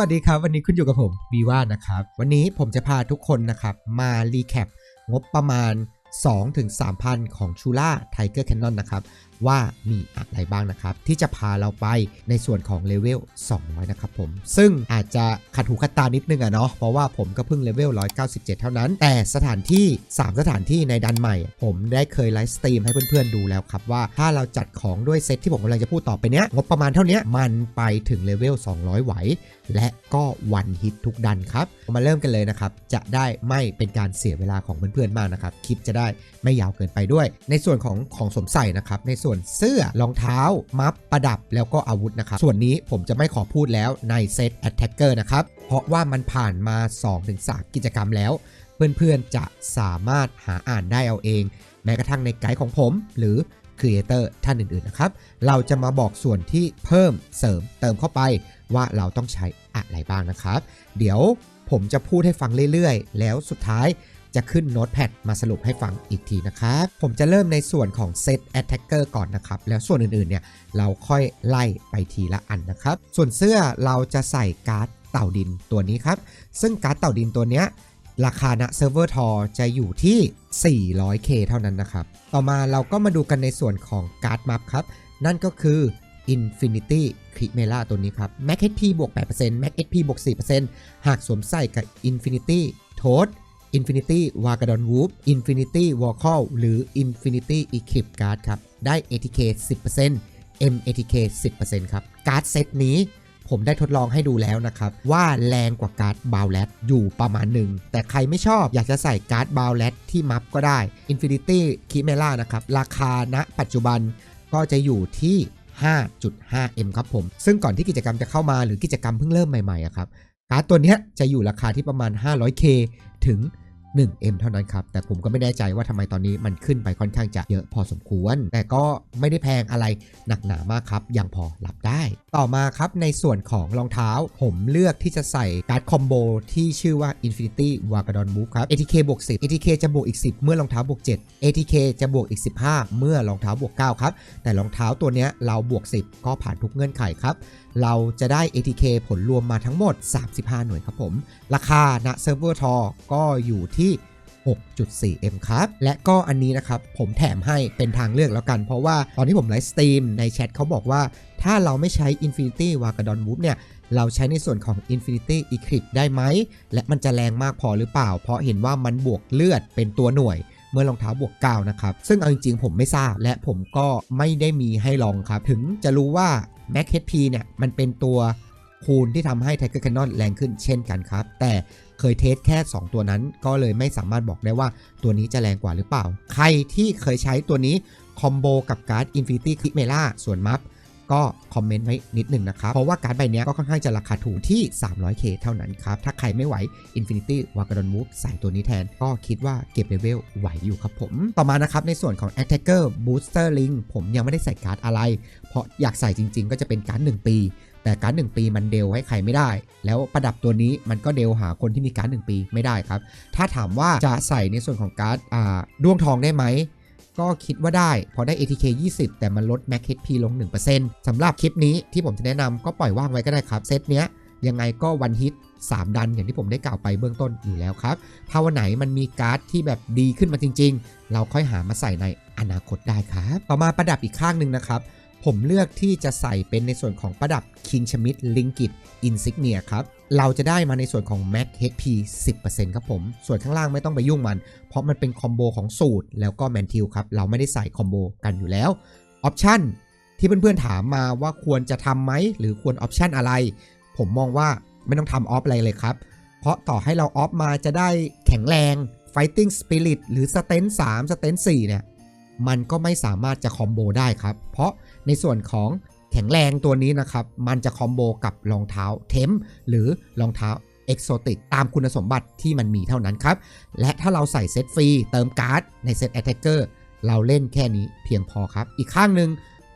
วัสดีครับ วันนี้คุณอยู่กับผมบีว่านะครับ วันนี้ผมจะพาทุกคนนะครับมารีแคปงบประมาณ 2-3,000 ของชูล่าไทเกอร์แคนนอนนะครับ ว่ามีอะไรบ้างนะครับ ที่จะพาเราไปในส่วนของเลเวล200 นะครับผม ซึ่งอาจจะขัดหูขัดตานิดนึงอะเนาะเพราะว่าผมก็เพิ่งเลเวล197 เท่านั้น แต่สถานที่ 3 สถานที่ในดันใหม่ ผมได้เคยไลฟ์สตรีมให้เพื่อนๆดูแล้วครับว่าถ้าเราจัดของด้วยเซตที่ผมกำลังจะพูดต่อไปเนี้ยงบประมาณเท่านี้มันไปถึงเลเวล200 ไหว และก็วันฮิตทุกดันครับมาเริ่มกันเลยนะครับ จะได้ไม่เป็นการเสียเวลาของเพื่อนๆมากนะครับคลิปจะได้ไม่ยาวเกินไปด้วย ในส่วนของของสมใส่นะครับในส่วนเสื้อรองเท้า มัฟประดับแล้วก็อาวุธนะครับ ส่วนนี้ผมจะไม่ขอพูดแล้วในเซต Attacker นะครับ เพราะว่ามันผ่านมา 2-3 กิจกรรมแล้ว เพื่อนๆจะสามารถหาอ่านได้เอาเอง แม้กระทั่งในไกด์ของผม หรือครีเอเตอร์ท่านอื่นๆนะครับ เราจะมาบอกส่วนที่เพิ่มเสริมเติมเข้าไปว่าเราต้องใช้อะไรบ้างนะครับ เดี๋ยวผมจะพูดให้ฟังเรื่อยๆ แล้วสุดท้าย จะขึ้นโน้ตแพดมาสรุปให้ฟังอีกทีนะครับ ผมจะเริ่มในส่วนของเซต Attacker ก่อนนะครับ แล้วส่วนอื่นๆเนี่ยเราค่อยไล่ไปทีละอันนะครับ ส่วนเสื้อเราจะใส่การ์ดเต่าดินตัวนี้ครับ ซึ่งการ์ดเต่าดินตัวเนี้ยราคาณเซิร์ฟเวอร์ทอจะอยู่ที่ 400k เท่านั้นนะครับ ต่อมาเราก็มาดูกันในส่วนของการ์ดมัฟครับ นั่นก็คือ Infinity c r i m e l a ตัวนี้ครับ Max HP บวก 8% Max HP บวก 4%หากสวมใส่กับ Infinity Toad Infinity w a g a d o n Whoop Infinity w a l k a l หรือ Infinity Equip Card ครับ ได้ ATK 10% M ATK 10%ครับ การ์ดเซตนี้ผมได้ทดลองให้ดูแล้วนะครับ ว่าแรงกว่าการ์ดบาวแลตอยู่ประมาณหนึ่ง แต่ใครไม่ชอบอยากจะใส่การ์ดบาวแลตที่มัฟก็ได้ Infinity k i m e r a นะครับ ราคาณปัจจุบันก็จะอยู่ที่ 5.5M ครับผม ซึ่งก่อนที่กิจกรรมจะเข้ามาหรือกิจกรรมเพิ่งเริ่มใหม่ๆครับการ์ดตัวนี้จะอยู่ราคาที่ประมาณ 500K ถึง 1M เท่านั้นครับ แต่ผมก็ไม่แน่ใจว่าทำไมตอนนี้มันขึ้นไปค่อนข้างจะเยอะพอสมควร แต่ก็ไม่ได้แพงอะไรหนักหนามากครับ ยังพอรับได้ ต่อมาครับในส่วนของรองเท้า ผมเลือกที่จะใส่การ์ดคอมโบที่ชื่อว่า Infinity w a g a d o n Move ครับ ATK บวก10 ATK จะบวกอีก 10 เมื่อรองเท้าบวก7 ATK จะบวกอีก 15 เมื่อรองเท้าบวก9ครับแต่รองเท้าตัวนี้เราบวก 10 ก็ผ่านทุกเงื่อนไขครับ เราจะได้ ATK ผลรวมมาทั้งหมด 35 หน่วยครับผม ราคาณเซิร์ฟเวอร์ทอก็อยู่ที่ 6.4M ครับ และก็อันนี้นะครับ ผมแถมให้เป็นทางเลือกแล้วกัน เพราะว่าตอนที่ผมไลฟ์สตรีมในแชทเขาบอกว่า ถ้าเราไม่ใช้ Infinity w a g a d o n Move เนี่ย เราใช้ในส่วนของ Infinity Eclipse ได้ไหม และมันจะแรงมากพอหรือเปล่า เพราะเห็นว่ามันบวกเลือดเป็นตัวหน่วยเมื่อรองเท้าบวก9นะครับ ซึ่งเอาจริงๆ ผมไม่ทราบและผมก็ไม่ได้มีให้ลองครับ ถึงจะรู้ว่า Max HP เนี่ยมันเป็นตัวคูณที่ทำให้ Tiger Cannon แรงขึ้นเช่นกันครับ แต่เคยเทสแค่ 2 ตัวนั้น ก็เลยไม่สามารถบอกได้ว่าตัวนี้จะแรงกว่าหรือเปล่า ใครที่เคยใช้ตัวนี้คอมโบกับการ์ด Infinity c l i p m e l a ส่วนมัฟ ก็คอมเมนต์ไว้นิดหนึ่งนะครับ เพราะว่าการ์ดใบนี้ก็ค่อนข้างจะราคาถูกที่ 300k เท่านั้นครับ ถ้าใครไม่ไหว Infinity w a g a d o n Move ใส่ตัวนี้แทน ก็คิดว่าเก็บเลเวลไหวอยู่ครับผม ต่อมานะครับ ในส่วนของ Attacker Booster Link ผมยังไม่ได้ใส่การ์ดอะไร เพราะอยากใส่จริง ๆ ก็จะเป็นการ์ด1ปี แต่การ์ด1ปีมันเดลให้ใครไม่ได้ แล้วประดับตัวนี้มันก็เดลหาคนที่มีการ์ด1ปีไม่ได้ครับ ถ้าถามว่าจะใส่ในส่วนของการ์ดอ่าดวงทองได้ไหม ก็คิดว่าได้ พอได้ ATK 20 แต่มันลด Max HP ลง 1%สำหรับคลิปนี้ที่ผมจะแนะนำก็ปล่อยว่างไว้ก็ได้ครับ เซตเนี้ยยังไงก็วันฮิต 3 ดันอย่างที่ผมได้กล่าวไปเบื้องต้นอยู่แล้วครับ ถ้าวันไหนมันมีการ์ดที่แบบดีขึ้นมาจริง ๆ เราค่อยหามาใส่ในอนาคตได้ครับ ต่อมาประดับอีกข้างหนึ่งนะครับ ผมเลือกที่จะใส่เป็นในส่วนของประดับ King Schmidt Linkit Insignia ครับ เราจะได้มาในส่วนของ Max HP 10%ครับผม ส่วนข้างล่างไม่ต้องไปยุ่งมัน เพราะมันเป็นคอมโบของสูตร แล้วก็แมนทิลครับ เราไม่ได้ใส่คอมโบกันอยู่แล้วออปชันที่เพื่อนๆถามมาว่าควรจะทำไหม หรือควรออปชันอะไร ผมมองว่าไม่ต้องทำออฟอะไรเลยครับ เพราะต่อให้เราออฟมาจะได้แข็งแรง Fighting Spirit หรือ s t e n 3 s t e n 4เนี่ยมันก็ไม่สามารถจะคอมโบได้ครับ เพราะในส่วนของ แข็งแรงตัวนี้นะครับ มันจะคอมโบกับรองเท้าเทมหรือรองเท้าเอกโซติกตามคุณสมบัติที่มันมีเท่านั้นครับ และถ้าเราใส่เซตฟรีเติมการ์ดในเซตแอตแทกเกอร์เราเล่นแค่นี้เพียงพอครับ อีกข้างหนึ่ง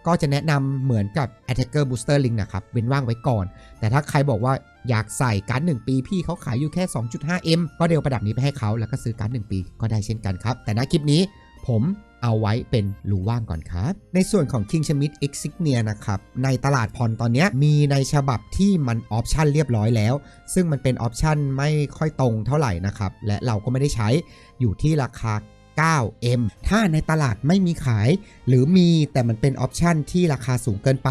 ก็จะแนะนำเหมือนกับ Attacker Booster Link นะครับเว้นว่างไว้ก่อน แต่ถ้าใครบอกว่าอยากใส่การ์ด1ปีพี่เขาขายอยู่แค่ 2.5M ก็เดียวประดับนี้ไปให้เขาแล้วก็ซื้อการ์ด1ปีก็ได้เช่นกันครับ แต่ณคลิปนี้ผม เอาไว้เป็นรูว่างก่อนครับ ในส่วนของ King Schmidt Insignia นะครับ ในตลาดพรตอนนี้มีในฉบับที่มันออปชันเรียบร้อยแล้ว ซึ่งมันเป็นออปชันไม่ค่อยตรงเท่าไหร่นะครับ และเราก็ไม่ได้ใช้อยู่ที่ราคา 9M ถ้าในตลาดไม่มีขาย หรือมีแต่มันเป็นออปชันที่ราคาสูงเกินไป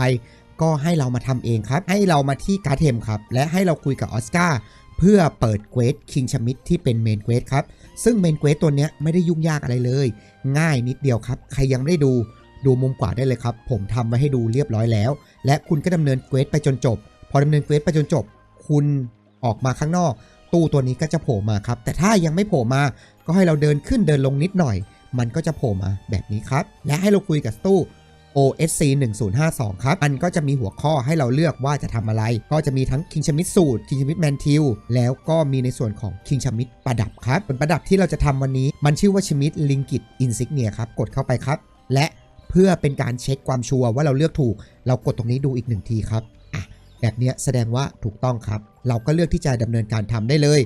ก็ให้เรามาทำเองครับ ให้เรามาที่การ์เทมครับ และให้เราคุยกับออสการ์เพื่อเปิดเควสคิงชมิดที่เป็นเมนเควสครับ ซึ่งเมนเควสตัวเนี้ยไม่ได้ยุ่งยากอะไรเลย ง่ายนิดเดียวครับ ใครยังไม่ได้ดูดูมุมขวาได้เลยครับ ผมทำไว้ให้ดูเรียบร้อยแล้ว และคุณก็ดำเนินเควสไปจนจบ พอดำเนินเควสไปจนจบ คุณออกมาข้างนอก ตู้ตัวนี้ก็จะโผล่มาครับ แต่ถ้ายังไม่โผล่มา ก็ให้เราเดินขึ้นเดินลงนิดหน่อย มันก็จะโผล่มาแบบนี้ครับ และให้เราคุยกับตู้ OSC 1052ครับ มันก็จะมีหัวข้อให้เราเลือกว่าจะทำอะไร ก็จะมีทั้ง King Schmidt สูตร King Schmidt Mantil แล้วก็มีในส่วนของ King Schmidt ประดับครับผลประดับที่เราจะทำวันนี้ มันชื่อว่า Schmidt Linkit Insignia ครับกดเข้าไปครับ และเพื่อเป็นการเช็คความชัวร์ว่าเราเลือกถูก เรากดตรงนี้ดูอีกหนึ่งทีครับแบบนี้แสดงว่าถูกต้องครับ เราก็เลือกที่จะดำเนินการทำได้เลย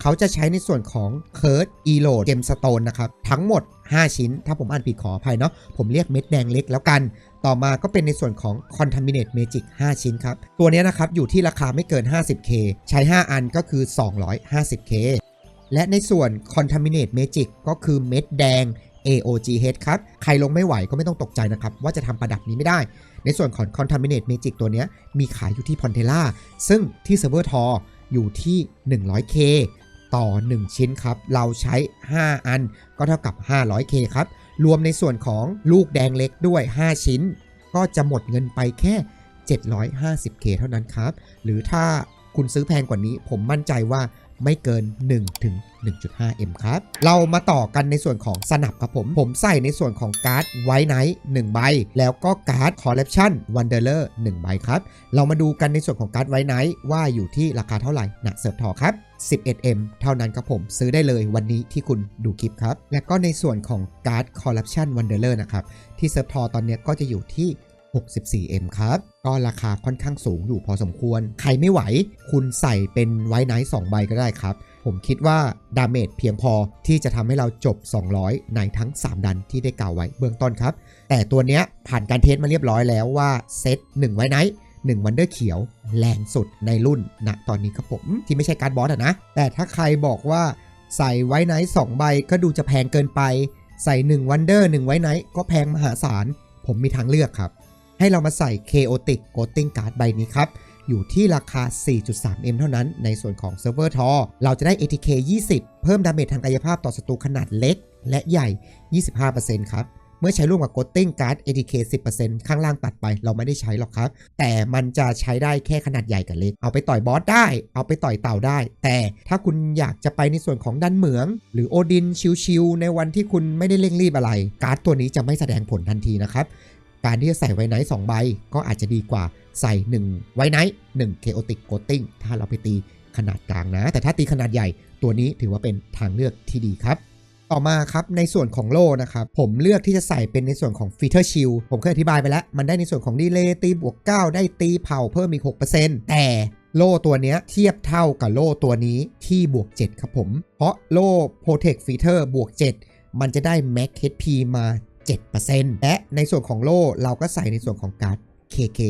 เขาจะใช้ในส่วนของ c u r d e l o a d Gemstone นะครับ ทั้งหมด 5 ชิ้น ถ้าผมอ่านผิดขออภัยเนาะผมเรียกเม็ดแดงเล็กแล้วกัน ต่อมาก็เป็นในส่วนของ Contaminate Magic 5 ชิ้นครับ ตัวนี้นะครับ อยู่ที่ราคาไม่เกิน 50k ใช้ 5 อันก็คือ 250k และในส่วน Contaminate Magic ก็คือเม็ดแดง AOGH ครับ ใครลงไม่ไหวก็ไม่ต้องตกใจนะครับ ว่าจะทำประดับนี้ไม่ได้ ในส่วนของ Contaminate Magic ตัวนี้มีขายอยู่ที่ Pontella ซึ่งที่เซิร์ฟเวอร์ทออยู่ที่ 100k ต่อ 1 ชิ้นครับ เราใช้ 5 อันก็เท่ากับ 500k ครับ รวมในส่วนของลูกแดงเล็กด้วย 5 ชิ้น ก็จะหมดเงินไปแค่ 750k เท่านั้นครับ หรือถ้าคุณซื้อแพงกว่านี้ ผมมั่นใจว่าไม่เกิน 1 ถึง 1.5M ครับ เรามาต่อกันในส่วนของสนับครับผม ผมใส่ในส่วนของการ์ดไวท์ไนท์1ใบ แล้วก็การ์ดคอลเล t ชันวันเดอร์เลอร์1ใบครับ เรามาดูกันในส่วนของการ์ดไวท์ไนท์ว่าอยู่ที่ราคาเท่าไหร่นะเสิร์ฟทอครับ 11M เท่านั้นครับผม ซื้อได้เลยวันนี้ที่คุณดูคลิปครับ และก็ในส่วนของการ์ดคอลเล t ชันวันเดอร์เลอร์นะครับ ที่เซิร์ฟทอตอนนี้ก็จะอยู่ที่ 64M ครับ ก็ราคาค่อนข้างสูงอยู่พอสมควร ใครไม่ไหว คุณใส่เป็นไวท์ไนท์2ใบก็ได้ครับ ผมคิดว่าดาเมจเพียงพอที่จะทำให้เราจบ 200 ในทั้ง 3 ดันที่ได้กล่าวไว้เบื้องต้นครับ แต่ตัวเนี้ยผ่านการเทสมาเรียบร้อยแล้วว่าเซต1ไวท์ไนท์ 1วันเดอร์เขียวแรงสุดในรุ่นณตอนนี้ครับผมที่ไม่ใช่การบอสอะนะ แต่ถ้าใครบอกว่าใส่ไวท์ไนท์2ใบก็ดูจะแพงเกินไป ใส่1วันเดอร์1ไวท์ไนท์ก็แพงมหาศาล ผมมีทางเลือกครับ ให้เรามาใส่ Chaotic Coating Card ใบนี้ครับอยู่ที่ราคา 4.3M เท่านั้น ในส่วนของเซิร์ฟเวอร์ทอเราจะได้ ATK 20 เพิ่มดาเมจทางกายภาพต่อศัตรูขนาดเล็ก และใหญ่ 25%ครับ เมื่อใช้ร่วมกับ Coating Card ATK 10%ข้างล่างตัดไปเราไม่ได้ใช้หรอกครับ แต่มันจะใช้ได้แค่ขนาดใหญ่กับเล็ก เอาไปต่อยบอสได้ เอาไปต่อยเต่าได้ แต่ถ้าคุณอยากจะไปในส่วนของดันเหมือง หรือโอดินชิวๆในวันที่คุณไม่ได้เร่งรีบอะไร การ์ดตัวนี้จะไม่แสดงผลทันทีนะครับการที่จะใส่ไวไนท์2ใบก็อาจจะดีกว่าใส่ 1 ไวไนท์1 Chaotic Coating ถ้าเราไปตีขนาดกลางนะ แต่ถ้าตีขนาดใหญ่ตัวนี้ถือว่าเป็นทางเลือกที่ดีครับ ต่อมาครับในส่วนของโล่นะครับผมเลือกที่จะใส่เป็นในส่วนของฟีเ t อร์ชิลผมเคยอธิบายไปแล้ว มันได้ในส่วนของดีเลย์ตีบวก 9 ได้ตีเผาเพิ่มอีก 6%แต่โล่ตัวนี้เทียบเท่ากับโล่ตัวนี้ที่บวก 7 ครับผม เพราะโล่ Protect Feature บวก 7 มันจะได้ Max HP มา 7%และในส่วนของโล่เราก็ใส่ในส่วนของการ์ด KK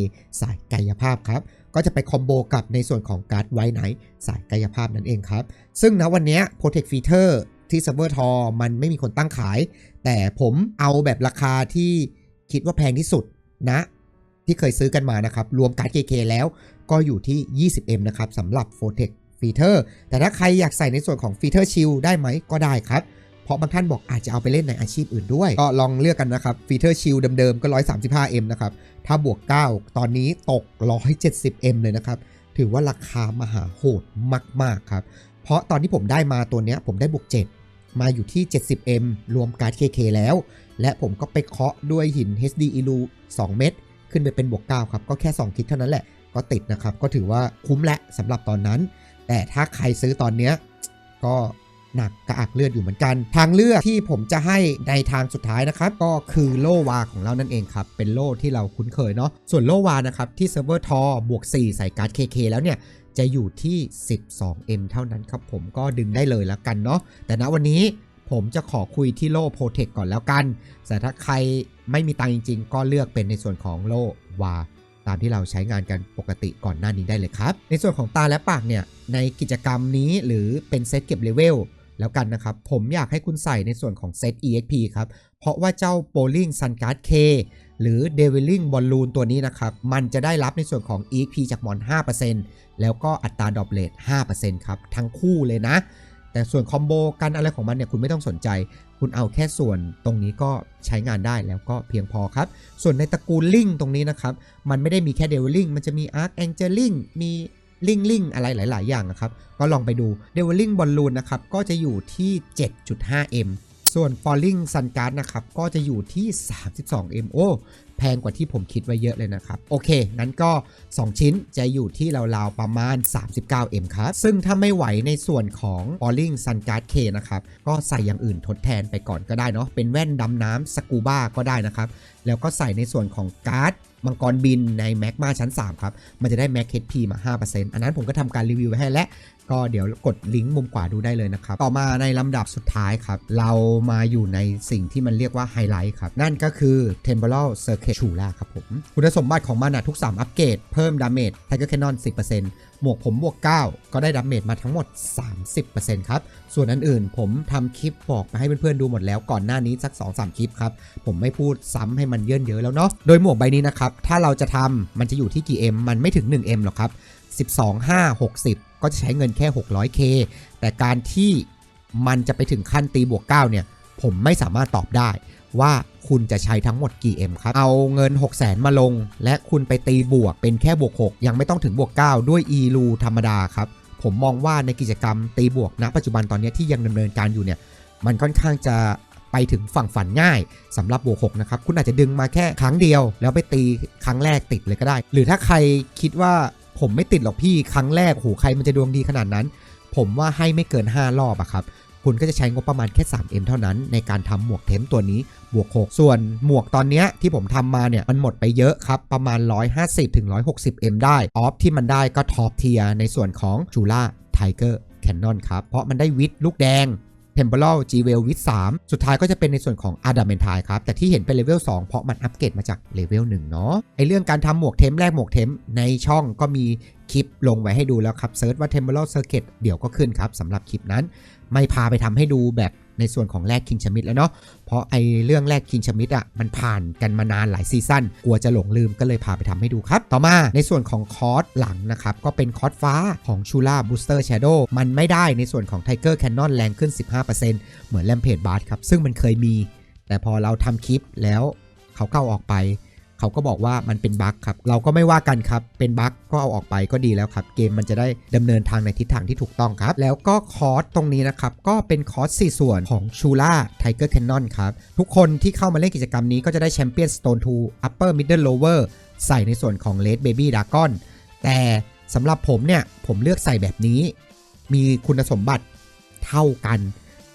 สายกายภาพครับ ก็จะไปคอมโบกับในส่วนของการ์ดไวไนท์สายกายภาพนั่นเองครับ ซึ่งณวันนี้ย Protect Feature ที่ Server t o r มันไม่มีคนตั้งขาย แต่ผมเอาแบบราคาที่คิดว่าแพงที่สุดนะ ที่เคยซื้อกันมานะครับ รวมการ์ด KK แล้วก็อยู่ที่ 20M นะครับสำหรับ Protect Feature แต่ถ้าใครอยากใส่ในส่วนของ Feature Shield ได้ไหมก็ได้ครับ เพราะบางท่านบอกอาจจะเอาไปเล่นในอาชีพอื่นด้วย ก็ลองเลือกกันนะครับฟีเ t อร์ชิลเดิมๆก็ 135M นะครับ ถ้าบวก 9 ตอนนี้ตก 170M เลยนะครับ ถือว่าราคามหาโหดมากๆครับ เพราะตอนที่ผมได้มาตัวเนี้ยผมได้บวก 7 มาอยู่ที่ 70M รวมการ์ด KK แล้ว และผมก็ไปเคาะด้วยหิน HD Ilu 2เม็ดขึ้นไปเป็นบวก9ครับ ก็แค่ 2คลิกเท่านั้นแหละ ก็ติดนะครับ ก็ถือว่าคุ้มและสำหรับตอนนั้น แต่ถ้าใครซื้อตอนเนี้ยก็หนักกระอักเลือดอยู่เหมือนกัน ทางเลือกที่ผมจะให้ในทางสุดท้ายนะครับ ก็คือโลวาของเรานั่นเองครับ เป็นโลที่เราคุ้นเคยเนาะส่วนโลวานะครับที่เซิร์ฟเวอร์ทอบวก 4 ใส่การ์ด KK แล้วเนี่ย จะอยู่ที่ 12M เท่านั้นครับผมก็ดึงได้เลยแล้วกันเนาะแต่ณวันนี้ผมจะขอคุยที่โล่โปรเทคก่อนแล้วกัน แต่ถ้าใครไม่มีตังจริง ๆ ก็เลือกเป็นในส่วนของโล่วาตามที่เราใช้งานกันปกติก่อนหน้านี้ได้เลยครับ ในส่วนของตาและปากเนี่ย ในกิจกรรมนี้หรือเป็นเซตเก็บเลเวลแล้วกันนะครับ ผมอยากให้คุณใส่ในส่วนของเซต EXP ครับ เพราะว่าเจ้า Bowling Sun Guard K หรือ Deviling Balloon ตัวนี้นะครับ มันจะได้รับในส่วนของ EXP จากมอน 5% แล้วก็อัตราดรอปเลท5%ครับทั้งคู่เลยนะ แต่ส่วนคอมโบกันอะไรของมันเนี่ยคุณไม่ต้องสนใจ คุณเอาแค่ส่วนตรงนี้ก็ใช้งานได้แล้วก็เพียงพอครับ ส่วนในตระกูลลิงตรงนี้นะครับ มันไม่ได้มีแค่เดวิลลิงมันจะมีอาร์คแองเจลิงมีลิงลิงอะไรหลาย ๆ อย่างนะครับ ก็ลองไปดูเดวิลลิงบอลลูนนะครับ ก็จะอยู่ที่ 7.5M ส่วน Falling Sun Guard นะครับ ก็จะอยู่ที่ 32M โอ้แพงกว่าที่ผมคิดไว้เยอะเลยนะครับ โอเค งั้นก็ 2 ชิ้นจะอยู่ที่ราวๆประมาณ 39M ครับ ซึ่งถ้าไม่ไหวในส่วนของ Falling Sun Guard K นะครับ ก็ใส่อย่างอื่นทดแทนไปก่อนก็ได้เนาะเป็นแว่นดำน้ำสกูบ้าก็ได้นะครับ แล้วก็ใส่ในส่วนของการ์ด มังกรบินในแมกมาชั้น 3 ครับ มันจะได้แม็ก HP มา 5%อันนั้นผมก็ทำการรีวิวไว้ให้แล้วก็เดี๋ยวกดลิงก์มุมขวาดูได้เลยนะครับ ต่อมาในลำดับสุดท้ายครับ เรามาอยู่ในสิ่งที่มันเรียกว่าไฮไลท์ครับ นั่นก็คือ Temporal Circuit Chula ครับผม คุณสมบัติของมันอะทุก 3 อัปเกรด เพิ่มดาเมจ Tiger Cannon 10%หมวกผมบวก 9 ก็ได้ดาเมจมาทั้งหมด 30%ครับ ส่วนอันอื่นผมทำคลิปบอกไปให้เพื่อนๆดูหมดแล้วก่อนหน้านี้สัก 2-3 คลิปครับ ผมไม่พูดซ้ำให้มันเยินเยอะแล้วเนาะ โดยหมวกใบนี้นะครับ ถ้าเราจะทำมันจะอยู่ที่กี่ M มันไม่ถึง 1M หรอกครับ 12 5 60 ก็จะใช้เงินแค่ 600K แต่การที่มันจะไปถึงขั้นตีบวก 9 เนี่ย ผมไม่สามารถตอบได้ว่า คุณจะใช้ทั้งหมดกี่ M ครับ เอาเงิน 6 0 0 0 0 0มาลง และคุณไปตีบวกเป็นแค่บวก 6 ยังไม่ต้องถึงบวก 9 ด้วย e ลูธรรมดาครับ ผมมองว่าในกิจกรรมตีบวกณปัจจุบันตอนนี้ที่ยังดำเนินการอยู่เนี่ยมันค่อนข้างจะไปถึงฝั่งฝันง่ายสำหรับบวก6นะครับ คุณอาจจะดึงมาแค่ครั้งเดียว แล้วไปตีครั้งแรกติดเลยก็ได้ หรือถ้าใครคิดว่าผมไม่ติดหรอกพี่ครั้งแรกโหใครมันจะดวงดีขนาดนั้น ผมว่าให้ไม่เกิน 5 รอบอะครับ คุณก็จะใช้งบประมาณแค่ 3M เท่านั้นในการทำหมวกเทมตัวนี้บวก6ส่วนหมวกตอนนี้ที่ผมทำมาเนี่ยมันหมดไปเยอะครับ ประมาณ 150ถึง 160M ได้ออฟที่มันได้ก็ท็อปเทียในส่วนของจูล่าไทเกอร์แคนนอนครับ เพราะมันได้วิดลูกแดง Temporal g w e l with 3สุดท้ายก็จะเป็นในส่วนของ a d a m a n t i ครับ แต่ที่เห็นเป็นเลเวล2เพราะมันอัปเกรดมาจากเลเวล1เนาะไอเรื่องการทำหมวกเทมแรกหมวกเทมในช่องก็มีคลิปลงไว้ให้ดูแล้วครับเซิร์ชว่า Temporal Circuit เดี๋ยวก็ขึ้นครับสำหรับคลิปนั้น ไม่พาไปทำให้ดูแบบในส่วนของแรกคิงชมิดแล้วเนาะ เพราะไอเรื่องแรกคิงชมิดอะมันผ่านกันมานานหลายซีซั่นกลัวจะหลงลืมก็เลยพาไปทำให้ดูครับ ต่อมาในส่วนของคอร์สหลังนะครับ ก็เป็นคอร์สฟ้าของชูล่าบูสเตอร์แชโดมันไม่ได้ในส่วนของไทเกอร์แคนนอนแรงขึ้น 15%เหมือนแลมเพจบาร์ครับ ซึ่งมันเคยมี แต่พอเราทำคลิปแล้วเขาเข้าออกไป เขาก็บอกว่ามันเป็นบั๊กครับ เราก็ไม่ว่ากันครับ เป็นบั๊กก็เอาออกไปก็ดีแล้วครับ เกมมันจะได้ดำเนินทางในทิศทางที่ถูกต้องครับ แล้วก็คอร์สตรงนี้นะครับ ก็เป็นคอร์ส 4 ส่วนของชูล่าไทเกอร์แคนนอนครับ ทุกคนที่เข้ามาเล่นกิจกรรมนี้ก็จะได้แชมเปี้ยนสโตนทูอัปเปอร์มิดเดิลโลเวอร์ใส่ในส่วนของเลดเบบี้ดากอนแต่สำหรับผมเนี่ยผมเลือกใส่แบบนี้ มีคุณสมบัติเท่ากัน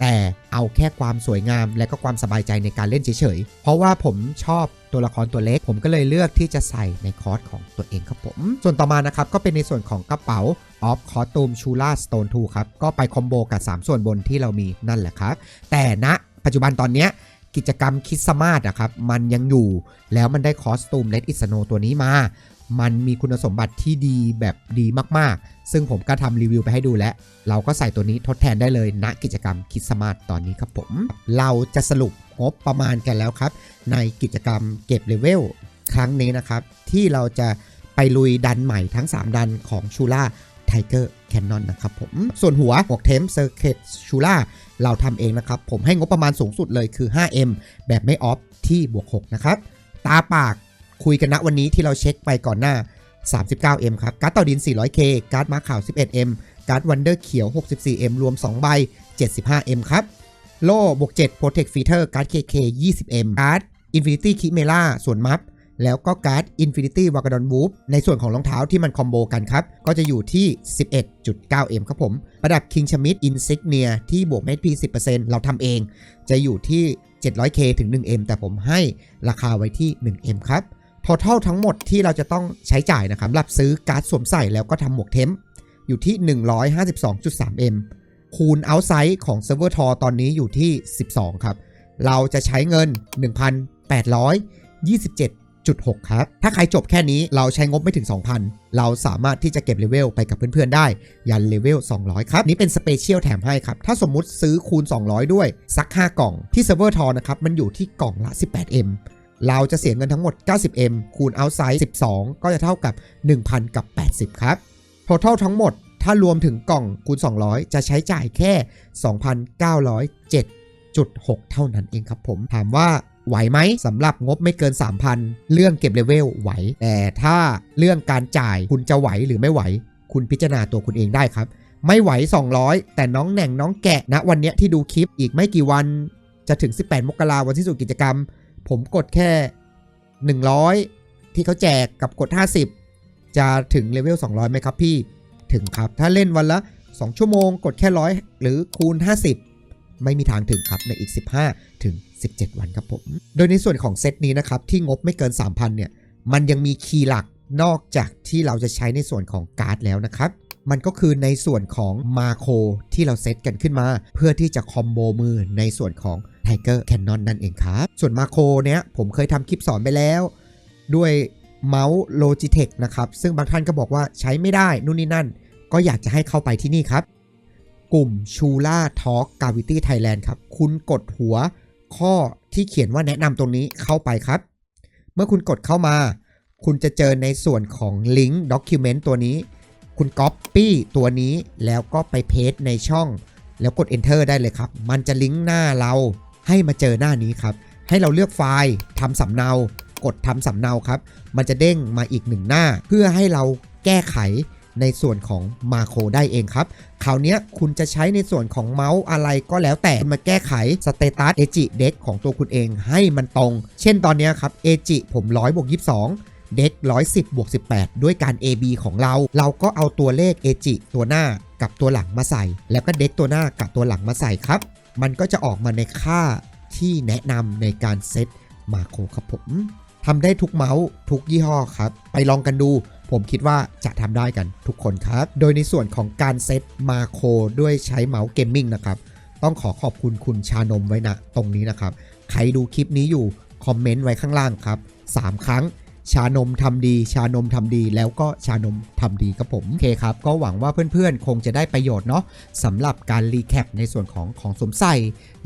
แต่เอาแค่ความสวยงามและก็ความสบายใจในการเล่นเฉยๆ เพราะว่าผมชอบตัวละครตัวเล็ก ผมก็เลยเลือกที่จะใส่ในคอร์สของตัวเองครับผม ส่วนต่อมานะครับ ก็เป็นในส่วนของกระเป๋าออฟคอตูมชูล่าสโตนทูครับ ก็ไปคอมโบกับ 3 ส่วนบนที่เรามีนั่นแหละครับ แต่ณปัจจุบันตอนเนี้ยกิจกรรมคิสมาร์ทอะครับ มันยังอยู่แล้วมันได้คอสตูมเลดอิสโนตัวนี้มา มันมีคุณสมบัติที่ดีแบบดีมากๆ ซึ่งผมก็ทำรีวิวไปให้ดูแล้ว เราก็ใส่ตัวนี้ทดแทนได้เลยณกิจกรรมคิดสมาร์ทตอนนี้ครับผม เราจะสรุปงบประมาณกันแล้วครับ ในกิจกรรมเก็บเลเวลครั้งนี้นะครับ ที่เราจะไปลุยดันใหม่ทั้ง 3 ดันของชูล่าไทเกอร์แคนนอนนะครับผม ส่วนหัวหมวกเทมเซอร์เ t ตชูล่าเราทำเองนะครับ ผมให้งบประมาณสูงสุดเลยคือ 5M แบบไม่ออฟที่บวก 6 นะครับ ตาปากคุยกันณวันนี้ที่เราเช็คไปก่อนหน้า 39M ครับ การ์ดต่อดิน 400K การ์ดมาขาว 11M การ์ดวันเดอร์เขียว 64M รวม 2 ใบ 75M ครับ โล่บวก7 Protect Feature การ์ด KK 20M การ์ด Infinity Chimera ส่วนมัฟแล้วก็การ์ด Infinity w a g a d o n Whoop ในส่วนของรองเท้าที่มันคอมโบกันครับ ก็จะอยู่ที่ 11.9M ครับผม ประดับ King Schmidt Insignia ที่บวก HP 10%เราทำเอง จะอยู่ที่ 700K ถึง 1M แต่ผมให้ราคาไว้ที่ 1M ครับ total ทั้งหมดที่เราจะต้องใช้จ่ายนะครับรับซื้อการ์ดสวมใส่แล้วก็ทำหมวกเทมป์อยู่ที่ 152.3M คูณเอาไซด์ของเซิร์ฟเวอร์ทอตอนนี้อยู่ที่ 12 ครับ เราจะใช้เงิน 1,827.6 ครับ ถ้าใครจบแค่นี้เราใช้งบไม่ถึง 2,000 เราสามารถที่จะเก็บเลเวลไปกับเพื่อนๆ ได้ ยันเลเวล 200 ครับ นี้เป็นสเปเชียลแถมให้ครับ ถ้าสมมุติซื้อคูณ 200 ด้วย สัก 5 กล่องที่เซิร์ฟเวอร์ทอนะครับ มันอยู่ที่กล่องละ 18M เราจะเสียเงินทั้งหมด 90M คูณ outside 12 ก็จะเท่ากับ 1,000 กับ 80 ครับ total ทั้งหมดถ้ารวมถึงกล่องคูณ 200 จะใช้จ่ายแค่ 2,907.6 เท่านั้นเองครับผม ถามว่าไหวไหมสำหรับงบไม่เกิน 3,000 เรื่องเก็บเลเวลไหว แต่ถ้าเรื่องการจ่ายคุณจะไหวหรือไม่ไหว คุณพิจารณาตัวคุณเองได้ครับ ไม่ไหว 200 แต่น้องแหน่งน้องแกะณวันเนี้ยที่ดูคลิปอีกไม่กี่วัน จะถึง 18 มกราวันที่สุดกิจกรรม ผมกดแค่ 100 ที่เขาแจกกับกด 50 จะถึงเลเวล 200ไหมครับพี่ ถึงครับ ถ้าเล่นวันละ 2 ชั่วโมง กดแค่ร้อยหรือคูณ 50 ไม่มีทางถึงครับในอีก 15 ถึง 17 วันครับผม โดยในส่วนของเซตนี้นะครับ ที่งบไม่เกิน 3,000 เนี่ย มันยังมีคีย์หลักนอกจากที่เราจะใช้ในส่วนของการ์ดแล้วนะครับ มันก็คือในส่วนของมาโคที่เราเซตกันขึ้นมา เพื่อที่จะคอมโบมือในส่วนของ Tiger Cannon นั่นเองครับ ส่วนมาโคเนี้ยผมเคยทำคลิปสอนไปแล้ว ด้วยเมาส์ Logitech นะครับ ซึ่งบางท่านก็บอกว่าใช้ไม่ได้นู่นนี่นั่น ก็อยากจะให้เข้าไปที่นี่ครับ กลุ่ม Chula Talk Gravity Thailand ครับ คุณกดหัวข้อที่เขียนว่าแนะนำตรงนี้เข้าไปครับ เมื่อคุณกดเข้ามา คุณจะเจอในส่วนของลิงก์ Document ตัวนี้ คุณ Copy ตัวนี้แล้วก็ไปเพจในช่อง แล้วกด Enter ได้เลยครับ มันจะลิงก์หน้าเราให้มาเจอหน้านี้ครับ ให้เราเลือกไฟล์ทำสำเนากดทำสำเนาครับ มันจะเด้งมาอีกหนึ่งหน้า เพื่อให้เราแก้ไขในส่วนของมาโครได้เองครับ คราวนี้คุณจะใช้ในส่วนของเมาส์อะไรก็แล้วแต่มาแก้ไขสเตตัสเอจิเด็กของตัวคุณเองให้มันตรง เช่นตอนนี้ครับเอจิผมร้อยบวกยี่สอง เด็ก110บวก18 ด้วยการ AB ของเรา เราก็เอาตัวเลขเอจิตัวหน้ากับตัวหลังมาใส่ แล้วก็เด็กตัวหน้ากับตัวหลังมาใส่ครับ มันก็จะออกมาในค่าที่แนะนำในการเซตมาโครครับผมทำได้ทุกเมาส์ทุกยี่ห้อครับ ไปลองกันดูผมคิดว่าจะทำได้กันทุกคนครับ โดยในส่วนของการเซตมาโครด้วยใช้เมาส์เกมมิ่งนะครับ ต้องขอขอบคุณคุณชานมไว้นะตรงนี้นะครับ ใครดูคลิปนี้อยู่ คอมเมนต์ไว้ข้างล่างครับ 3 ครั้ง ชานมทำดี ชานมทำดี แล้วก็ชานมทำดีครับผมโอเคครับ ก็หวังว่าเพื่อนๆ คงจะได้ประโยชน์เนาะสำหรับการรีแคปในส่วนของของสมใส่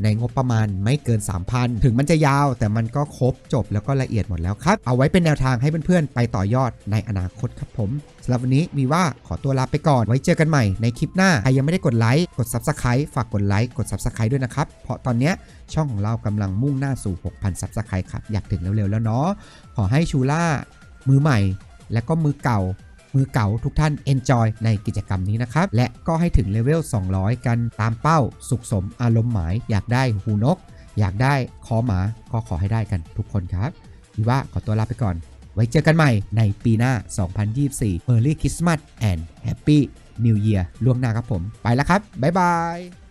ในงบประมาณไม่เกิน 3,000 ถึงมันจะยาว แต่มันก็ครบจบแล้วก็ละเอียดหมดแล้วครับ เอาไว้เป็นแนวทางให้เพื่อนๆ ไปต่อยอดในอนาคตครับผม สำหรับวันนี้มีว่าขอตัวลาไปก่อนไว้เจอกันใหม่ในคลิปหน้าใครยังไม่ได้กดไลค์กด Subscribe ฝากกดไลค์กด Subscribe ด้วยนะครับ เพราะตอนนี้ช่องของเรากำลังมุ่งหน้าสู่ 6,000 Subscribe ครับอยากถึงเร็วๆแล้วเนาะขอให้ชูล่ามือใหม่ และก็มือเก่ามือเก่าทุกท่าน enjoy ในกิจกรรมนี้นะครับ และก็ให้ถึงเลเวล 200 กันตามเป้า สุขสมอารมณ์หมาย อยากได้หูนก อยากได้คอหมา ก็ขอให้ได้กันทุกคนครับวิว่าขอตัวลาไปก่อน ไว้เจอกันใหม่ในปีหน้า 2024 Merry Christmas and Happy New Year ล่วงหน้าครับผม ไปแล้วครับ บ๊ายบาย